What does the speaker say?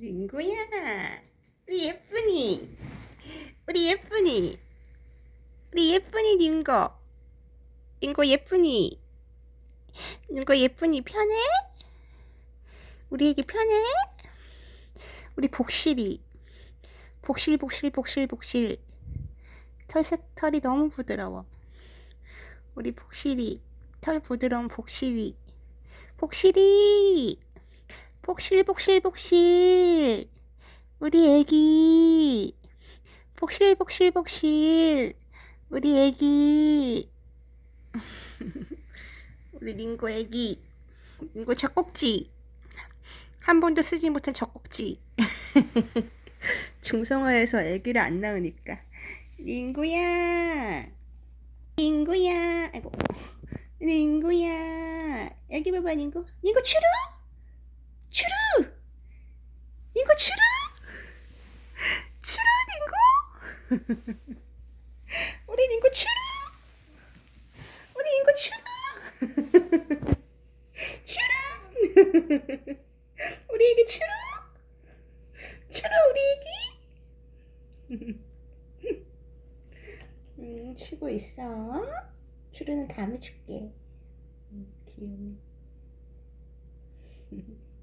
링고야, 우리 예쁜이, 우리 예쁜이, 우리 예쁜이 링고, 링고 예쁜이, 링고 예쁜이 편해? 우리 애기 편해? 우리 복실이, 복실 복실 복실 복실, 털색 털이 너무 부드러워. 우리 복실이, 털 부드러운 복실이, 복실이. 복실 복실 복실. 우리 애기. 복실 복실 복실. 우리 애기. 우리 링고 애기. 링고 젖꼭지. 한 번도 쓰지 못한 젖꼭지. 중성화해서 애기를 안 낳으니까. 링고야. 링고야. 아이고. 링고야. 애기 봐봐 링고. 링고 추루 추루! 닝고 추루! 추루 닝고! 우리 닝고 추루! 우리 닝고 추루! 추루! 우리 애기 추루! 추루 우리 애기! 음, 쉬고 있어. 추루는 다음에 줄게. 음, 귀여워.